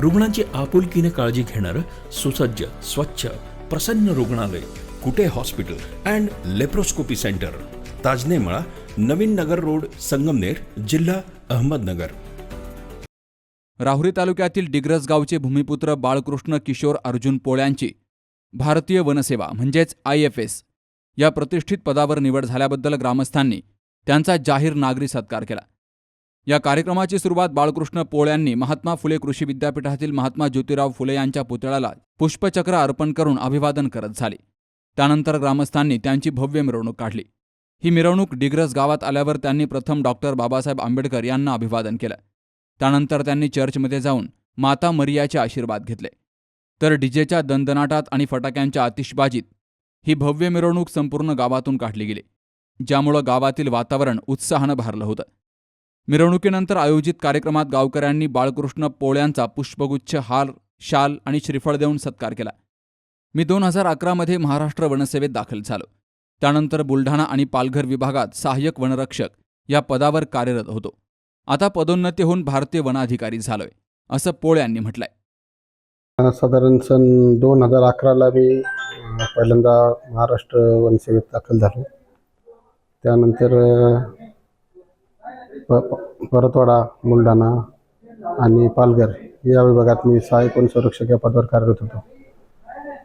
रुग्णांची आपुलकीने काळजी घेणारं सुसज्ज स्वच्छ प्रसन्न रुग्णालय Kute hospital and laparoscopy centre. Tajnemala Navin Nagar road Sangamner जिल्हा अहमदनगर. राहुरी तालुक्यातील डिग्रस गावचे भूमिपुत्र बाळकृष्ण किशोर अर्जुन पोळ्यांची भारतीय वनसेवा म्हणजेच आय एफ एस या प्रतिष्ठित पदावर निवड झाल्याबद्दल ग्रामस्थांनी त्यांचा जाहीर नागरी सत्कार केला. या कार्यक्रमाची सुरुवात बाळकृष्ण पोळ यांनी महात्मा फुले कृषी विद्यापीठातील महात्मा ज्योतिराव फुले यांच्या पुतळ्याला पुष्पचक्र अर्पण करून अभिवादन करत झाली. त्यानंतर ग्रामस्थांनी त्यांची भव्य मिरवणूक काढली. ही मिरवणूक डिग्रस गावात आल्यावर त्यांनी प्रथम डॉक्टर बाबासाहेब आंबेडकर यांना अभिवादन केलं. त्यानंतर त्यांनी चर्चमध्ये जाऊन माता मरियाचे आशीर्वाद घेतले. तर डीजेच्या दणदणाटात आणि फटाक्यांच्या आतिषबाजीत ही भव्य मिरवणूक संपूर्ण गावातून काढली गेली ज्यामुळं गावातील वातावरण उत्साहानं भारलं होतं. मिरवणुकीनंतर आयोजित कार्यक्रमात गावकऱ्यांनी बाळकृष्ण पोळ्यांचा पुष्पगुच्छ हार शाल आणि श्रीफळ देऊन सत्कार केला. मी दोन हजार अकरामध्ये महाराष्ट्र वनसेवेत दाखल झालो. त्यानंतर बुलढाणा आणि पालघर विभागात सहाय्यक वनरक्षक या पदावर कार्यरत होतो. आता पदोन्नती होऊन भारतीय वनाधिकारी झालोय असं पोळ यांनी म्हटलंय. साधारण सन दोन हजार अकराला मी पहिल्यांदा महाराष्ट्र वनसेवेत दाखल झालो. त्यानंतर प परतवाडा बुलढाणा आणि पालघर या विभागात मी सहाय्यक वन संरक्षक या पदावर कार्यरत होतो.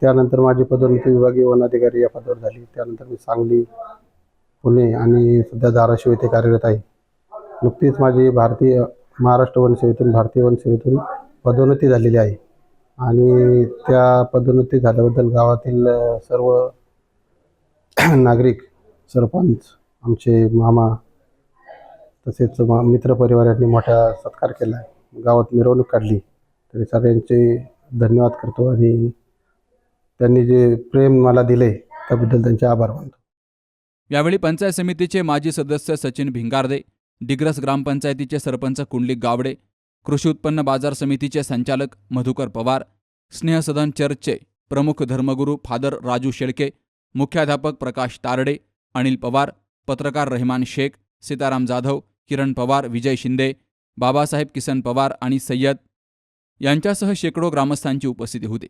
त्यानंतर माझी पदोन्नती विभागीय वनाधिकारी या पदावर झाली. त्यानंतर मी सांगली पुणे आणि सध्या धाराशिव येथे कार्यरत आहे. नुकतीच माझी भारतीय महाराष्ट्र वनसेवेतून भारतीय वनसेवेतून पदोन्नती झालेली आहे. आणि त्या पदोन्नती झाल्याबद्दल गावातील सर्व नागरिक सरपंच आमचे मामा तसेच मा- मोठा सत्कार केला. आहे गावात मिरवणूक काढली. तरी सगळ्यांचे धन्यवाद करतो आणि त्यांनी जे प्रेम मला दिले त्याबद्दल त्यांचे आभार मानतो. यावेळी पंचायत समितीचे माजी सदस्य सचिन भिंगारदे डिग्रस ग्रामपंचायतीचे सरपंच कुंडलिक गावडे कृषी उत्पन्न बाजार समितीचे संचालक मधुकर पवार स्नेहसदन चर्चचे प्रमुख धर्मगुरू फादर राजू शेळके मुख्याध्यापक प्रकाश तारडे अनिल पवार पत्रकार रहमान शेख सीताराम जाधव किरण पवार विजय शिंदे बाबासाहेब किसन पवार आणि सय्यद यांच्यासह शेकडो ग्रामस्थांची उपस्थिती होती.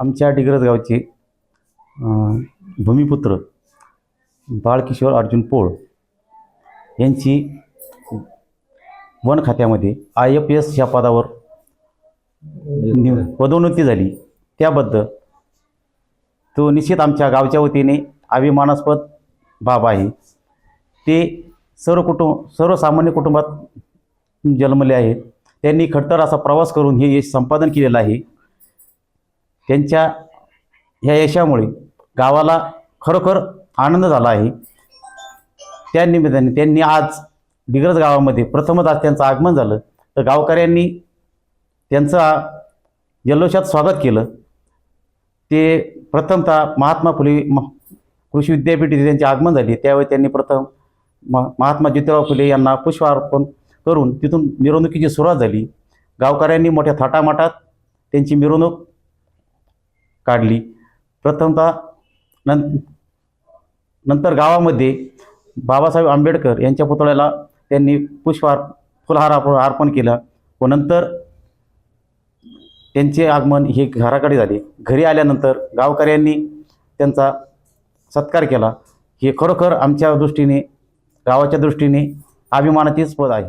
आमच्या डिग्रज गावचे भूमिपुत्र बाळकिशोर अर्जुन पोळ यांची वन खात्यामध्ये आय एफ एस ह्या पदावर पदोन्नती झाली. त्याबद्दल तो निश्चित आमच्या गावच्या वतीने अभिमानास्पद बाब आहे. ते सर्व कुटुंब सर्वसामान्य कुटुंबात जन्मले आहेत त्यांनी खडतर असा प्रवास करून हे यश संपादन केलेलं आहे. त्यांच्या ह्या यशामुळे गावाला खरोखर आनंद झाला आहे. त्या निमित्ताने त्यांनी आज डिग्रज गावामध्ये प्रथमच आज त्यांचं आगमन झालं. तर गावकऱ्यांनी त्यांचं जल्लोषात स्वागत केलं. ते प्रथमतः महात्मा फुले म कृषी विद्यापीठ इथे त्यांचे आगमन झाले. त्यावेळी त्यांनी प्रथम महात्मा ज्योतिराव फुले यांना पुष्पार्पण करून तिथून मिरवणुकीची सुरुवात झाली. गावकऱ्यांनी मोठ्या थाटामाटात त्यांची मिरवणूक काढली. प्रथमतः नं नंतर गावामध्ये बाबासाहेब आंबेडकर यांच्या पुतळ्याला त्यांनी पुष्पहार फुलहार अर्पण केला व नंतर त्यांचे आगमन हे घराकडे झाले. घरी आल्यानंतर गावकऱ्यांनी त्यांचा सत्कार केला. हे खरोखर आमच्या दृष्टीने गावाच्या दृष्टीने अभिमानाची स्पद आहे.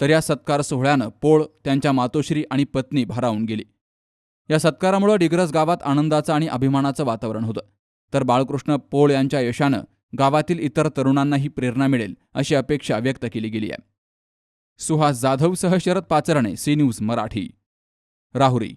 तर या सत्कार सोहळ्यानं पोळ त्यांच्या मातोश्री आणि पत्नी भारावून गेली. या सत्कारामुळे डिग्रस गावात आनंदाचं आणि अभिमानाचं वातावरण होतं. तर बाळकृष्ण पोळ यांच्या यशानं गावातील इतर तरुणांनाही प्रेरणा मिळेल अशी अपेक्षा व्यक्त केली गेली आहे. सुहास जाधवसह शरद पाचरणे सी न्यूज मराठी. राहुरी.